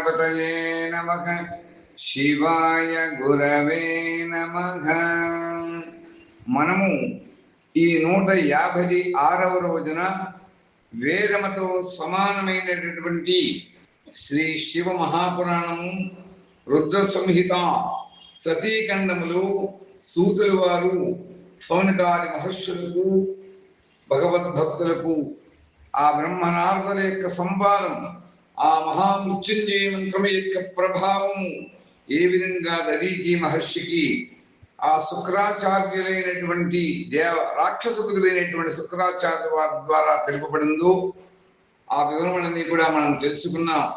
గణపతయే నమ శివాయ గురవే నమ మనము ఈ నూట యాభై ఆరవ రోజున వేదముతో సమానమైనటువంటి శ్రీ శివ మహాపురాణము రుద్ర సంహిత సతీఖండములు సూతుల వారు సౌనకాది మహర్షులకు భగవద్భక్తులకు ఆ బ్రహ్మనారదుల యొక్క సంవాదం ఆ మహామృత్యుంజయ మంత్రం యొక్క ప్రభావము ఏ విధంగా దరీజీ మహర్షికి ఆ శుక్రాచార్యులైనటువంటి దేవ రాక్షసుకులైనటువంటి శుక్రాచార్య వారి ద్వారా తెలుపబడిందో ఆ వివరములన్నీ కూడా మనం తెలుసుకున్నాం.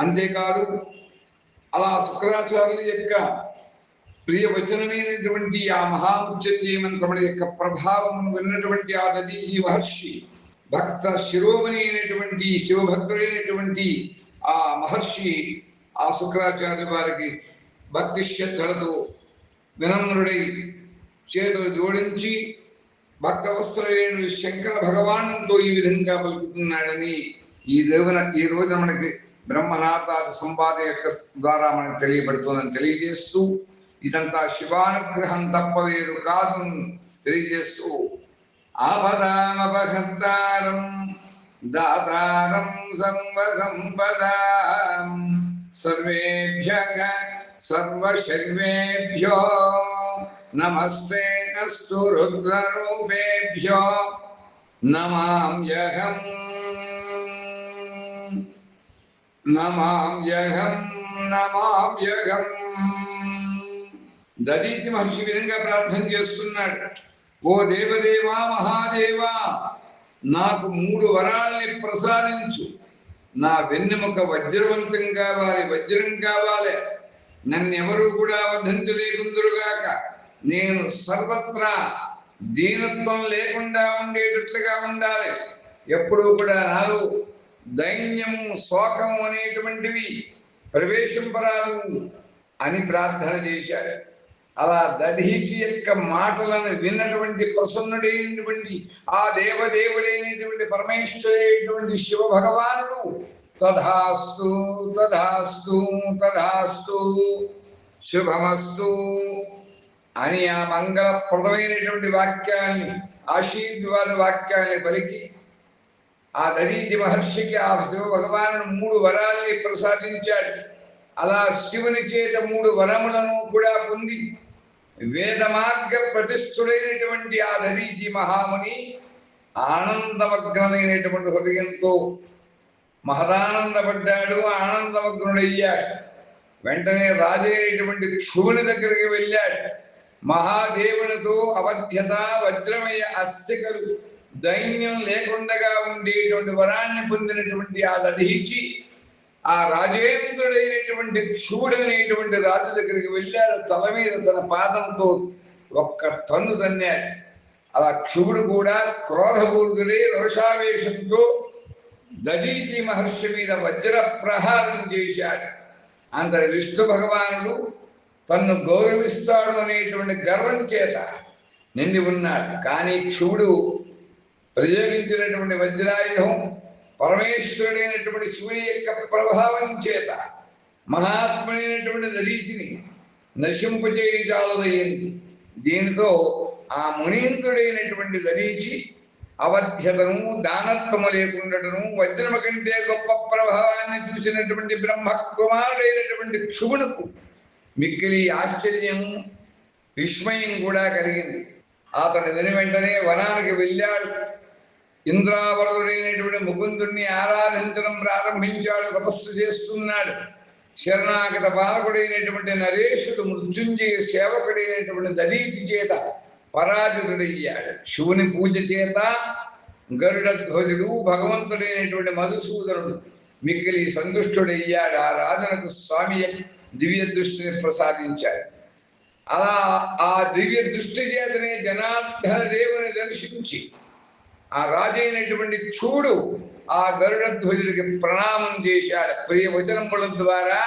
అంతేకాదు అలా శుక్రాచార్యుల యొక్క ప్రియ వచనమైనటువంటి ఆ మహామృత్యుంజయ మంత్రముల యొక్క ప్రభావం విన్నటువంటి ఆ నది మహర్షి భక్త శిరోమణి అయినటువంటి శివభక్తుడైనటువంటి ఆ మహర్షి ఆ శుక్రాచార్య వారికి భక్తి శ్రద్ధలతో వినమ్రుడై చేతులు జోడించి భక్తవస్త్రులైన శంకర భగవానుతో ఈ విధంగా పలుకుతున్నాడని ఈ దేవున ఈ రోజున మనకి బ్రహ్మనాథాది సంవాద యొక్క ద్వారా మనకు తెలియబడుతుందని తెలియజేస్తూ ఇదంతా శివానుగ్రహం తప్ప వేరు కాదు తెలియజేస్తూ ఆపదామపహర్తారం దాతారం సర్వసంపదాం సర్వేభ్య సర్వశర్వేభ్యో నమస్తే అస్తు రుద్రరూపేభ్యో నమామ్యహం నమామ్యహం నమామ్యహం దరీతి మహర్షి విధంగా ప్రార్థన చేస్తున్నాడు ఓ దేవదేవా మహాదేవా నాకు మూడు వరాలని ప్రసాదించు. నా వెన్నెముక వజ్రవంతం కావాలి వజ్రం కావాలి. నన్నెవరూ కూడా వధించలేకుందరుగాక నేను సర్వత్రా దీనత్వం లేకుండా ఉండేటట్లుగా ఉండాలి. ఎప్పుడూ కూడా నాలో దైన్యము శోకము అనేటువంటివి ప్రవేశింపరాదు అని ప్రార్థన చేశాడు. అలా దధీచి యొక్క మాటలను విన్నటువంటి ప్రసన్నుడైనటువంటి ఆ దేవదేవుడైనటువంటి పరమేశ్వరైనటువంటి శివ భగవానుడు తధాస్తు తధాస్తు తధాస్తు శుభమస్తు అని ఆ మంగళప్రదమైనటువంటి వాక్యాన్ని ఆశీర్వాద వాక్యాన్ని పలికి ఆ దరీతి మహర్షికి ఆ శివ భగవాను మూడు వరాలని ప్రసాదించాడు. అలా శివుని చేత మూడు వరములను కూడా పొంది వేద మార్గ ప్రతిష్ఠుడైనటువంటి ఆ దరీజీ మహాముని ఆనందమగ్నమైనటువంటి హృదయంతో మహదానందపడ్డాడు ఆనందమగ్నుడయ్యాడు వెంటనే రాజైనటువంటి క్షువుని దగ్గరికి వెళ్ళాడు. మహాదేవునితో అవధ్యత వజ్రమయ అస్థికలు దైన్యం లేకుండగా ఉండేటువంటి వరాన్ని పొందినటువంటి ఆ దధీచి ఆ రాజేంద్రుడైనటువంటి క్షువుడైనటువంటి రాజు దగ్గరికి వెళ్ళాడు. తల మీద తన పాదంతో ఒక్క తన్ను తన్నాడు. అలా క్షువుడు కూడా క్రోధపూరితుడై రోషావేశంతో దదీచి మహర్షి మీద వజ్ర ప్రహారం చేశాడు. అంతటి విష్ణు భగవానుడు తన్ను గౌరవిస్తాడు అనేటువంటి గర్వం చేత నిండి ఉన్నాడు. కానీ క్షువుడు ప్రయోగించినటువంటి వజ్రాయుధం పరమేశ్వరుడైనటువంటి శివుని యొక్క ప్రభావం చేత మహాత్ముడైనటువంటి దరీతిని నశింపచేయజాలదయ్యింది దీనితో ఆ మునీంద్రుడైనటువంటి ధరించి అవధ్యతను దానత్వము లేకుండాను వజ్రమ కంటే గొప్ప ప్రభావాన్ని చూసినటువంటి బ్రహ్మ కుమారుడైనటువంటి క్షువునకు మిక్కిలి ఆశ్చర్యం విస్మయం కూడా కలిగింది. అతడు విని వెంటనే వనానికి వెళ్ళాడు. ఇంద్రావరుడైనటువంటి ముకుందుణ్ణి ఆరాధించడం ప్రారంభించాడు తపస్సు చేస్తున్నాడు. శరణాగత బాలకుడైనటువంటి నరేషుడు మృత్యుంజయ సేవకుడైనటువంటి దళీతి చేత పరాజితుడయ్యాడు. శివుని పూజ చేత గరుడ ధ్వజుడు భగవంతుడైనటువంటి మధుసూదనుడు మిక్కిలి సంతుష్టుడయ్యాడు. ఆ రాజునకు స్వామి దివ్య దృష్టిని ప్రసాదించాడు. అలా ఆ దివ్య దృష్టి చేతనే జనార్దన దేవుని దర్శించి ఆ రాజైనటువంటి చూడు ఆ గరుడ ధ్వజుడికి ప్రణామం చేశాడు. ప్రియ వచనముల ద్వారా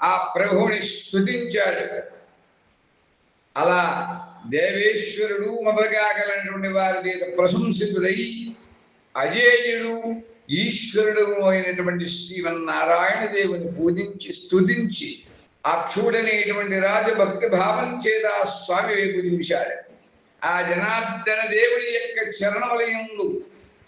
ఆ ప్రభువుని స్థుతించాడు అలా దేవేశ్వరుడు మొదలుగా వారి చేత ప్రశంసితుడై అజేయుడు ఈశ్వరుడు అయినటువంటి శ్రీమన్నారాయణ దేవుని పూజించి స్థుతించి ఆ చూడనేటువంటి రాజు భక్తి భావం చేత ఆ స్వామి వైపు చూశాడు. ఆ జనార్దన దేవుని యొక్క చరణవలయంలో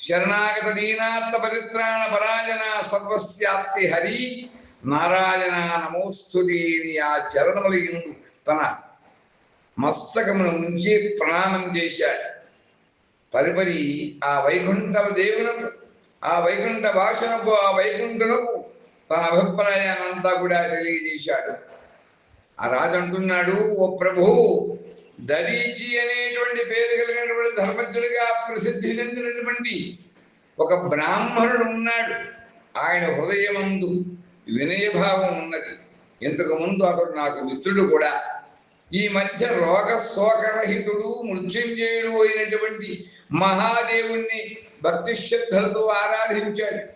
శరణాగత దీనార్థ పరిత్రాణ పరాజన సర్వస్యాప్తి హరి. నారాయణ నమోస్తుని ఆ చరణములయందు తన మస్తకమును ఉంచి ప్రణామం చేశాడు. తదుపరి ఆ వైకుంఠ దేవునకు ఆ వైకుంఠ భాషనకు ఆ వైకుంఠునకు తన అభిప్రాయాన్నంతా కూడా తెలియజేశాడు. ఆ రాజు అంటున్నాడు ఓ ప్రభు దరీచి అనేటువంటి పేరు కలిగినటువంటి ధర్మజ్ఞుడిగా ప్రసిద్ధి చెందినటువంటి ఒక బ్రాహ్మణుడు ఉన్నాడు. ఆయన హృదయమందు వినయభావం ఉన్నది. ఇంతకు ముందు అతడు నాకు మిత్రుడు కూడా. ఈ మధ్య రోగ శోకరహితుడు మృత్యుంజయుడు అయినటువంటి మహాదేవుణ్ణి భక్తి శ్రద్ధలతో ఆరాధించాడు.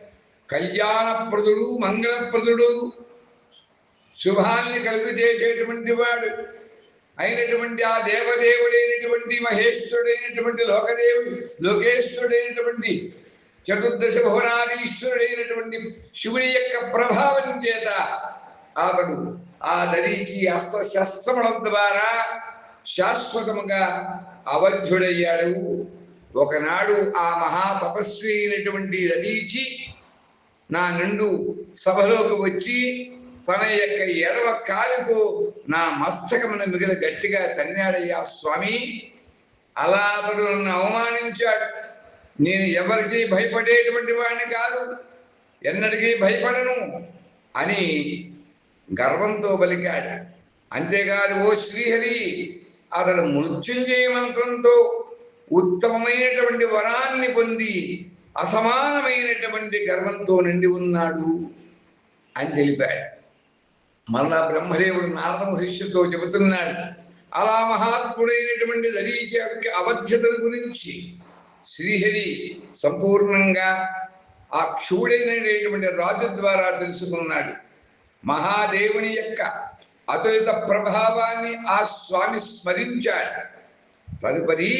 కళ్యాణప్రదుడు మంగళప్రదుడు శుభాన్ని కలుగు చేసేటువంటి వాడు. అయినటువంటి ఆ దేవదేవుడైనటువంటి మహేశ్వరుడైనటువంటి లోకదేవుడు లోకేశ్వరుడైనటువంటి చతుర్దశ భువనాధీశ్వరుడైనటువంటి శివుని యొక్క ప్రభావం చేత అతడు ఆ దరికి అస్త్ర శస్త్రముల ద్వారా శాశ్వతముగా అవధ్యుడయ్యాడు ఒకనాడు ఆ మహాతపస్వి అయినటువంటి దరీచి నా నిండు సభలోకి వచ్చి తన యొక్క ఎడవ కాలుతో నా మస్తకమును మిగిలి గట్టిగా తన్నాడయ్యా స్వామి. అలా అతడు నన్ను అవమానించాడు. నేను ఎవరికీ భయపడేటువంటి వాడిని కాదు. ఎన్నటికీ భయపడను అని గర్వంతో పలికాడు అంతేకాదు ఓ శ్రీహరి అతడు మృత్యుంజయ మంత్రంతో ఉత్తమమైనటువంటి వరాన్ని పొంది అసమానమైనటువంటి గర్వంతో నిండి ఉన్నాడు అని తెలిపాడు. మరలా బ్రహ్మదేవుడు నారద మహర్షితో చెబుతున్నాడు అలా మహాత్ముడైనటువంటి దరీకి యొక్క అవధ్యతల గురించి శ్రీహరి సంపూర్ణంగా ఆ క్షుడైనటువంటి రాజు ద్వారా తెలుసుకున్నాడు. మహాదేవుని యొక్క అతులిత ప్రభావాన్ని ఆ స్వామి స్మరించాడు. తదుపరి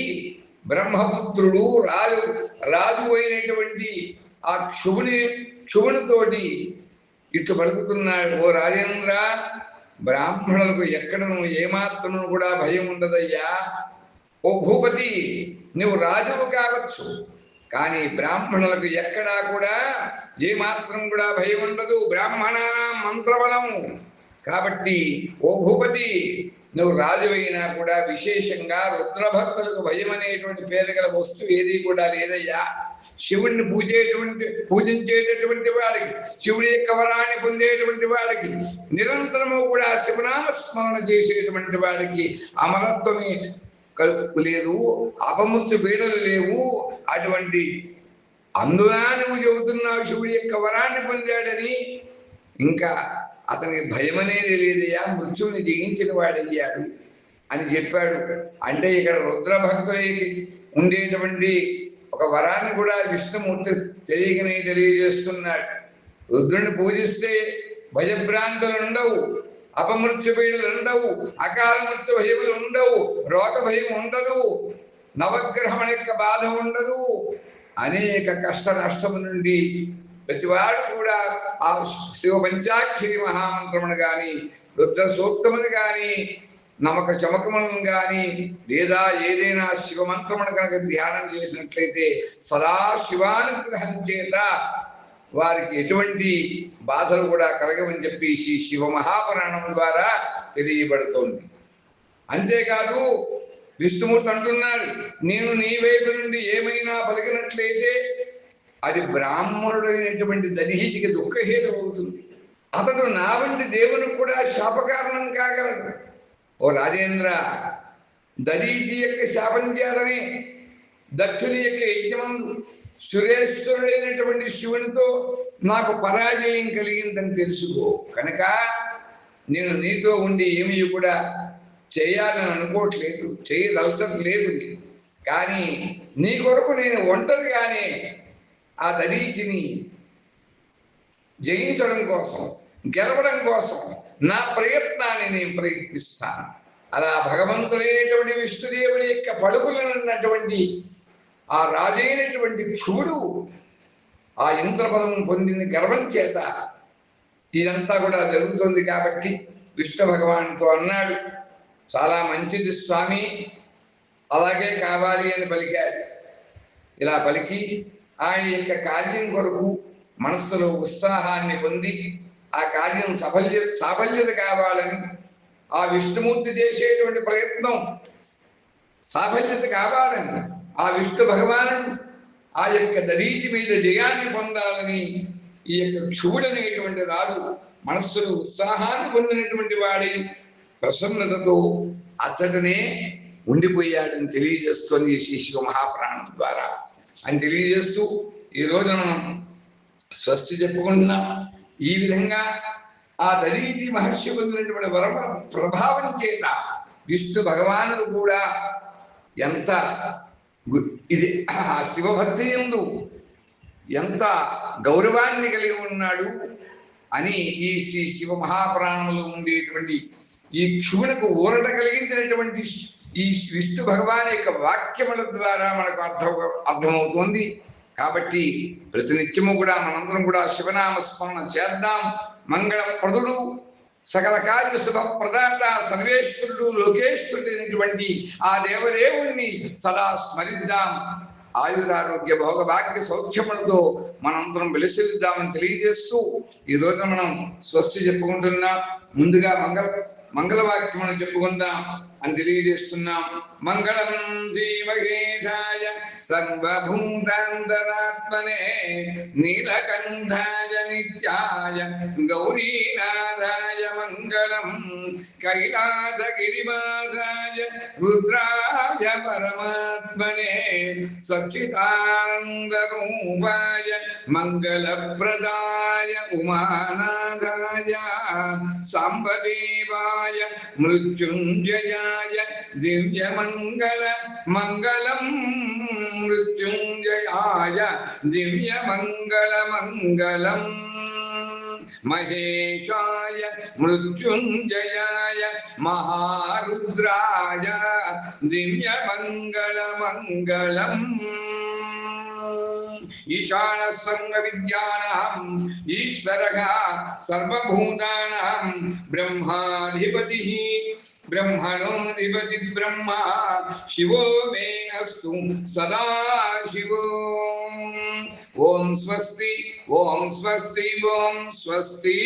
బ్రహ్మపుత్రుడు రాజు రాజు అయినటువంటి ఆ క్షువుని క్షువునితోటి ఇట్లు పలుకుతున్నాడు ఓ రాజేంద్ర బ్రాహ్మణులకు ఎక్కడను ఏమాత్రము కూడా భయం ఉండదయ్యా? ఓ భూపతి నువ్వు రాజువు కావచ్చు కానీ బ్రాహ్మణులకు ఎక్కడా కూడా ఏ మాత్రం కూడా భయం ఉండదు. బ్రాహ్మణ మంత్రబలము కాబట్టి ఓ భూపతి నువ్వు రాజువైనా కూడా విశేషంగా రుద్రభక్తులకు భయం అనేటువంటి పేరు గల వస్తువు ఏది కూడా లేదయ్యా. శివుణ్ణి పూజేటువంటి పూజించేటటువంటి వాడికి శివుడి యొక్క వరాన్ని పొందేటువంటి వాడికి నిరంతరము కూడా శివనామ స్మరణ చేసేటువంటి వాడికి అమరత్వమే కలుపు లేదు అపముత్తు పీడలు లేవు. అటువంటి అందున నువ్వు చెబుతున్నావు శివుడి యొక్క వరాన్ని పొందాడని? ఇంకా అతనికి భయం అనేది లేదయ్యా మృత్యువుని జయించిన వాడయ్యాడు అని చెప్పాడు. అంటే ఇక్కడ రుద్రభక్తులకి ఉండేటువంటి ఒక వరాన్ని కూడా విష్ణుమూర్తి తెలియకనే తెలియజేస్తున్నాడు. రుద్రుని పూజిస్తే భయభ్రాంతులు ఉండవు అపమృత్యు పీడలు ఉండవు అకాల మృత్యు భయములు ఉండవు రోగ భయం ఉండదు నవగ్రహం యొక్క బాధ ఉండదు అనేక కష్ట నష్టము నుండి ప్రతివాడు కూడా ఆ శివ పంచాక్షరి మహామంత్రమును కానీ రుద్ర సూక్తమును కానీ నమక చమకములను గాని లేదా ఏదైనా శివ మంత్రమును కనుక ధ్యానం చేసినట్లయితే సదా శివానుగ్రహం చేత వారికి ఎటువంటి బాధలు కూడా కలగవని చెప్పేసి శివ మహాపురాణం ద్వారా తెలియబడుతోంది. అంతేకాదు విష్ణుమూర్తి అంటున్నాడు నేను నీ వైపు నుండి ఏమైనా పలికినట్లయితే అది బ్రాహ్మణుడైనటువంటి దనిహితికి దుఃఖహేతు అవుతుంది. అతడు నా వంటి దేవునికి కూడా శాపకారణం కాగలడు. ఓ రాజేంద్ర దరీచి యొక్క శాపం చేతనే దక్షుని యొక్క యజ్ఞమందు సురేశ్వరుడైనటువంటి శివునితో నాకు పరాజయం కలిగిందని తెలుసుకో. కనుక నేను నీతో ఉండి ఏమి కూడా చేయాలని అనుకోవట్లేదు చేయదలచట్లేదు నేను కానీ నీ కొరకు నేను ఒంటరిగానే ఆ దరీచిని జయించడం కోసం గెలవడం కోసం నా ప్రయత్నాన్ని నేను ప్రయత్నిస్తాను. అలా భగవంతుడైనటువంటి విష్ణుదేవుని యొక్క పడుకులనున్నటువంటి ఆ రాజైనటువంటి క్షుడు ఆ ఇంద్రపదం పొందిన గర్వం చేత ఇదంతా కూడా జరుగుతుంది కాబట్టి విష్ణు భగవాన్తో అన్నాడు చాలా మంచిది స్వామి అలాగే కావాలి అని పలికాడు. ఇలా పలికి ఆయన యొక్క కార్యం కొరకు మనస్సులో ఉత్సాహాన్ని పొంది ఆ కార్యం సఫల్య సాఫల్యత కావాలని ఆ విష్ణుమూర్తి చేసేటువంటి ప్రయత్నం సాఫల్యత కావాలని ఆ విష్ణు భగవానుడు ఆ యొక్క దరీచి మీద జయాన్ని పొందాలని ఈ యొక్క క్షువుడనేటువంటి రాజు మనస్సులో ఉత్సాహాన్ని పొందినటువంటి వాడి ప్రసన్నతతో అతడనే ఉండిపోయాడని తెలియజేస్తోంది ఈ శివ మహాప్రాణం ద్వారా. అని తెలియజేస్తూ ఈ రోజున మనం స్వస్తి చెప్పుకుంటున్నాం. ఈ విధంగా ఆ దరీతి మహర్షి పొందినటువంటి వరమ ప్రభావం చేత విష్ణు భగవానుడు కూడా ఎంత గు- ఇది శివభక్తి ఎందు ఎంత గౌరవాన్ని కలిగి ఉన్నాడు అని ఈ శ్రీ శివ మహాపురాణంలో ఉండేటువంటి ఈ క్షువునకు ఊరట కలిగించినటువంటి ఈ విష్ణు భగవాన్ యొక్క వాక్యముల ద్వారా మనకు అర్థం అర్థమవుతోంది. కాబట్టి ప్రతినిత్యము కూడా మనందరం కూడా శివనామ స్మరణ చేద్దాం. మంగళప్రదుడు సకల కార్య శుభ ప్రదాత సర్వేశ్వరుడు లోకేశ్వరుడు అయినటువంటి ఆ దేవదేవుణ్ణి సదా స్మరిద్దాం. ఆయురారోగ్య భోగ భాగ్య సౌఖ్యములతో మనందరం వెలిసిద్దామని తెలియజేస్తూ ఈ రోజున మనం స్వస్తి చెప్పుకుంటున్నాం. ముందుగా మంగళ మంగళవాక్యం మనం చెప్పుకుందాం. అని తెలియజేస్తున్నాం. మంగళం శ్రీమహేశాయ సర్వభూతాంతరాత్మనే నీలకంఠాయ నిత్యాయ గౌరీనాథాయ మంగళం కైలాసగిరివాసాయ రుద్రాయ పరమాత్మనే సచ్చిదానందరూపాయ మంగళప్రదాయ ఉమానాథాయ సాంబదేవాయ మృత్యుంజయా दिव्याय दिव्यमङ्गल मङ्गलम् मृत्युञ्जयाय दिव्यमङ्गलमङ्गलम् महेशाय मृत्युञ्जयाय महारुद्राय दिव्यमङ्गलमङ्गलम् ईशानसङ्गविद्यानहम् ईश्वरः सर्वभूतानहम् ब्रह्माधिपतिः। ఈశ్వరః సర్వభూతానాం బ్రహ్మాధిపతి బ్రహ్మణోధిపతి బ్రహ్మ శివో మే అస్తు సదా శివో ఓం స్వస్తి ఓం స్వస్తి ఓం స్వస్తి